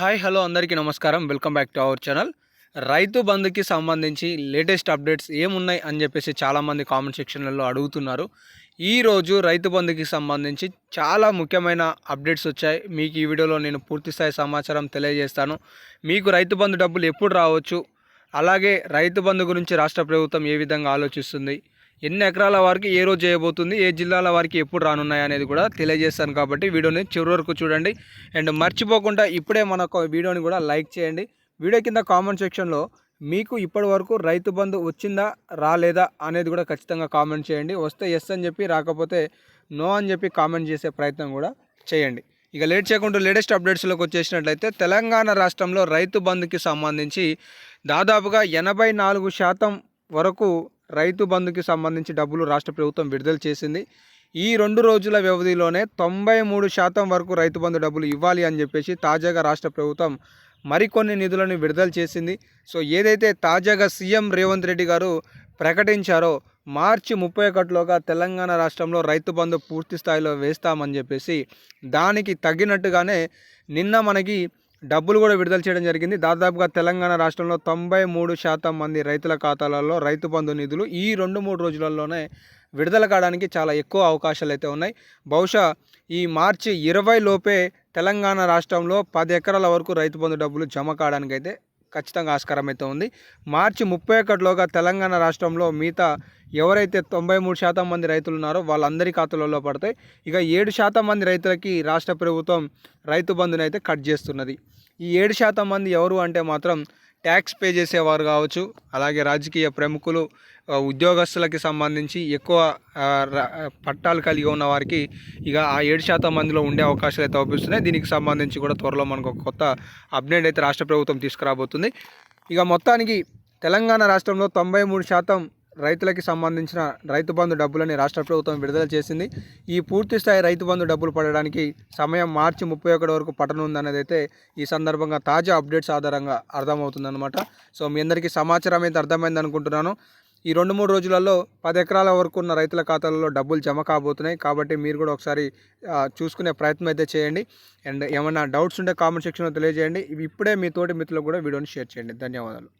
Hi hello అందరికీ నమస్కారం. Welcome back to our channel. రైతు బంధుకి సంబంధించి లేటెస్ట్ అప్డేట్స్ ఏమున్నాయి అని చెప్పేసి చాలామంది కామెంట్ సెక్షన్లలో అడుగుతున్నారు. ఈరోజు రైతు బంధుకి సంబంధించి చాలా ముఖ్యమైన అప్డేట్స్ వచ్చాయి. మీకు ఈ వీడియోలో నేను పూర్తి స్థాయి సమాచారం తెలియజేస్తాను. మీకు రైతు బంధు డబ్బులు ఎప్పుడు రావచ్చు? అలాగే రైతు బంధు గురించి రాష్ట్ర ప్రభుత్వం ఏ విధంగా ఆలోచిస్తుంది? ఎన్ని ఎకరాల వారికి ఏ రోజు చేయబోతుంది ఏ జిల్లాల వారికి ఎప్పుడు రానున్నాయి అనేది కూడా తెలియజేస్తాను కాబట్టి వీడియోని చివరి వరకు చూడండి. అండ్ మర్చిపోకుండా ఇప్పుడే మన వీడియోని కూడా లైక్ చేయండి. వీడియో కింద కామెంట్ సెక్షన్లో మీకు ఇప్పటి వరకు రైతు బంధు వచ్చిందా రాలేదా అనేది కూడా ఖచ్చితంగా కామెంట్ చేయండి. వస్తే ఎస్ అని చెప్పి రాకపోతే నో అని చెప్పి కామెంట్ చేసే ప్రయత్నం కూడా చేయండి. ఇక లేట్ చేయకుండా లేటెస్ట్ అప్డేట్స్లోకి వచ్చేసినట్లయితే తెలంగాణ రాష్ట్రంలో రైతు బంధుకి సంబంధించి దాదాపుగా ఎనభై నాలుగు శాతం వరకు రైతు బంధుకి సంబంధించి డబ్బులు రాష్ట్ర ప్రభుత్వం విడుదల చేసింది. ఈ రెండు రోజుల వ్యవధిలోనే తొంభై మూడు శాతం వరకు రైతు బంధు డబ్బులు ఇవ్వాలి అని చెప్పేసి తాజాగా రాష్ట్ర ప్రభుత్వం మరికొన్ని నిధులను విడుదల చేసింది. సో ఏదైతే తాజాగా సీఎం రేవంత్ రెడ్డి గారు ప్రకటించారో మార్చి ముప్పై ఒకటిలోగా తెలంగాణ రాష్ట్రంలో రైతు బంధు పూర్తి స్థాయిలో వేస్తామని చెప్పేసి దానికి తగినట్టుగానే నిన్న మనకి డబ్బులు కూడా విడుదల చేయడం జరిగింది. దాదాపుగా తెలంగాణ రాష్ట్రంలో తొంభై మూడు శాతం మంది రైతుల ఖాతాలలో రైతు బంధు నిధులు ఈ రెండు మూడు రోజులలోనే విడుదల కావడానికి చాలా ఎక్కువ అవకాశాలు అయితే ఉన్నాయి. బహుశా ఈ మార్చి ఇరవై లోపే తెలంగాణ రాష్ట్రంలో పది ఎకరాల వరకు రైతు బంధు డబ్బులు జమ కావడానికి అయితే ఖచ్చితంగా ఆస్కారం అయితే ఉంది మార్చి ముప్పై ఒకటిలోగా తెలంగాణ రాష్ట్రంలో మిగతా ఎవరైతే తొంభై మూడు శాతం మంది రైతులు ఉన్నారో వాళ్ళందరి ఖాతాలలో పడతాయి. ఇక ఏడు శాతం మంది రైతులకి రాష్ట్ర ప్రభుత్వం రైతు బంధునైతే కట్ చేస్తున్నది. ఈ ఏడు శాతం మంది ఎవరు అంటే మాత్రం ట్యాక్స్ పే చేసేవారు కావచ్చు అలాగే రాజకీయ ప్రముఖులు ఉద్యోగస్తులకి సంబంధించి ఎక్కువ పట్టాలు కలిగి ఉన్న వారికి ఇక ఆ ఏడు శాతం మందిలో ఉండే అవకాశాలు అయితే అవుపిస్తున్నాయి దీనికి సంబంధించి కూడా త్వరలో మనకు ఒక కొత్త అప్డేట్ అయితే రాష్ట్ర ప్రభుత్వం తీసుకురాబోతుంది. ఇక మొత్తానికి తెలంగాణ రాష్ట్రంలో తొంభై మూడు శాతం రైతులకి సంబంధించిన రైతు బంధు డబ్బులని రాష్ట్ర ప్రభుత్వం విడుదల చేసింది. ఈ పూర్తి స్థాయి రైతు బంధు డబ్బులు పడడానికి సమయం మార్చి ముప్పై ఒకటి వరకు పట్టనుందనేది అయితే ఈ సందర్భంగా తాజా అప్డేట్స్ ఆధారంగా అర్థమవుతుందన్నమాట. సో మీ అందరికీ సమాచారం అయితే అర్థమైంది అనుకుంటున్నాను ఈ రెండు మూడు రోజులలో పది ఎకరాల వరకు ఉన్న రైతుల ఖాతాలలో డబ్బులు జమ కాబోతున్నాయి. కాబట్టి మీరు కూడా ఒకసారి చూసుకునే ప్రయత్నం అయితే చేయండి. అండ్ ఏమైనా డౌట్స్ ఉంటే కామెంట్ సెక్షన్లో తెలియజేయండి. ఇప్పుడే మీ తోటి మిత్రులకు కూడా వీడియోని షేర్ చేయండి. ధన్యవాదాలు.